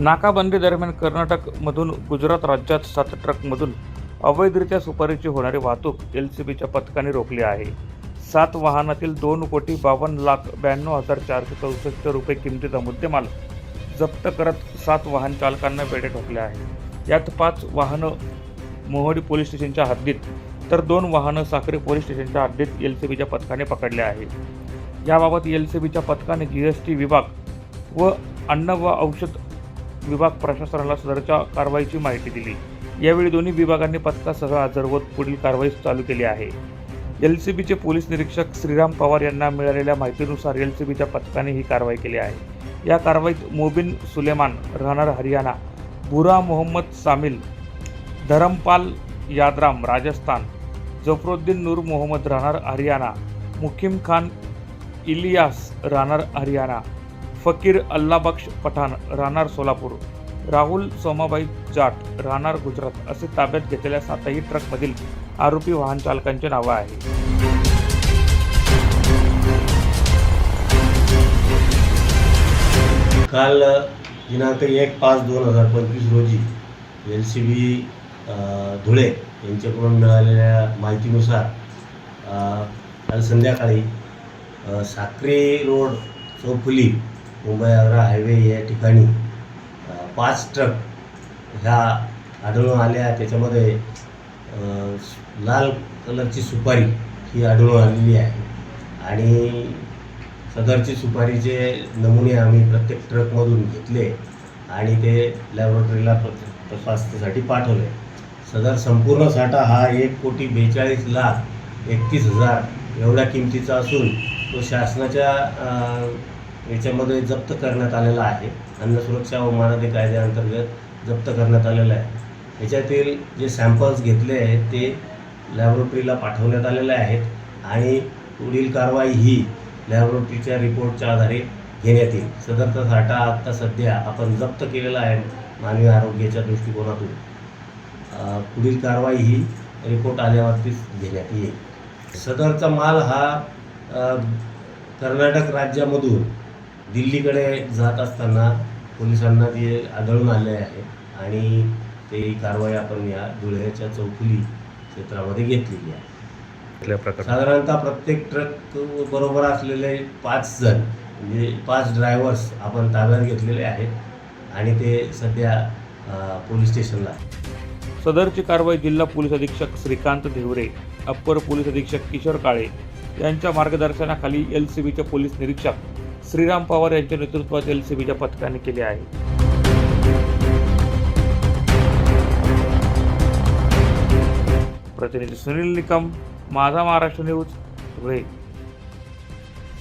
नाकाबंदी दरम्यान कर्नाटकमधून गुजरात राज्यात सात ट्रकमधून अवैधरित्या सुपारीची होणारी वाहतूक एल सी बीच्या पथकाने रोखली आहे. सात वाहनातील दोन कोटी बावन्न लाख ब्याण्णव हजार चारशे चौसष्ट रुपये किमतीचा मुद्देमाल जप्त करत सात वाहन चालकांना बेडे ठोकले आहे. यात पाच वाहनं मोहडी पोलीस स्टेशनच्या हद्दीत तर दोन वाहनं साखरे पोलीस स्टेशनच्या हद्दीत एल सी बीच्या पथकाने पकडले आहे. याबाबत एल सी बीच्या पथकाने जी एस टी विभाग व अन्न व औषध विभाग प्रशासनाला सदरच्या कारवाईची माहिती दिली. यावेळी दोन्ही विभागांनी पथकासह हजर होत पुढील कारवाई चालू केली आहे. एल सी बीचे पोलीस निरीक्षक श्रीराम पवार यांना मिळालेल्या माहितीनुसार एल सी बीच्या पथकाने ही कारवाई केली आहे. या कारवाईत मोबिन सुलेमान राहणार हरियाणा बुरा मोहम्मद सामिल धरमपाल यादराम राजस्थान जफरुद्दीन नूर मोहम्मद राहणार हरियाणा मुकीम खान इलियास राहणार हरियाणा फकीर अल्लाबक्ष पठाण राहणार सोलापूर. राहुल सोमाबाई जाट राहणार गुजरात असे ताब्यात घेतलेल्या सातही ट्रकमधील आरोपी वाहन चालकांची नावं आहे काल दिनांक एक पाच दोन हजार पंचवीस रोजी एल सी बी धुळे यांच्याकडून मिळालेल्या माहितीनुसार काल संध्याकाळी साक्री रोड चौफुली मुंबई आग्रा हायवे या ठिकाणी पाच ट्रक ह्या आढळून आल्या. त्याच्यामध्ये लाल कलरची सुपारी ही आढळून आलेली आहे. आणि सदरची सुपारीचे नमुने आम्ही प्रत्येक ट्रकमधून घेतले आणि ते लॅबोरेटरीला प्र- तपासणीसाठी पाठवले. सदर संपूर्ण साठा हा एक कोटी बेचाळीस लाख एकतीस हजार एवढ्या किमतीचा असून तो शासनाच्या याच्यामध्ये जप्त करण्यात आलेला आहे. अन्न सुरक्षा व मानवी कायद्याअंतर्गत जप्त करण्यात आलेला आहे. याच्यातील जे सॅम्पल्स घेतले आहेत ते लॅबोरेटरीला पाठवण्यात आलेले आहेत आणि पुढील कारवाई ही लॅबोरेटरीच्या रिपोर्टच्या आधारे घेण्यात येईल. सदरचा साठा आत्ता सध्या आपण जप्त केलेला आहे मानवी आरोग्याच्या दृष्टिकोनातून. पुढील कारवाई ही रिपोर्ट आल्यावरतीच घेण्यात येईल. सदरचा माल हा कर्नाटक राज्यामधून दिल्लीकडे जात असताना पोलिसांना ते आढळून आले आहे आणि ते कारवाई आपण या धुळ्याच्या चौफुली क्षेत्रामध्ये घेतलेली आहे साधारणतः प्रत्येक ट्रक बरोबर असलेले पाच जण म्हणजे पाच ड्रायव्हर्स आपण ताब्यात घेतलेले आहेत आणि ते सध्या पोलीस स्टेशनला. सदरची कारवाई जिल्हा पोलीस अधीक्षक श्रीकांत धिवरे अप्पर पोलीस अधीक्षक किशोर काळे यांच्या मार्गदर्शनाखाली एल सी बीचे पोलीस निरीक्षक श्रीराम पवार यांच्या नेतृत्वात एल सी बीच्या पथकाने केले आहे. प्रतिनिधी सुनील निकम माझा महाराष्ट्र न्यूज धुळे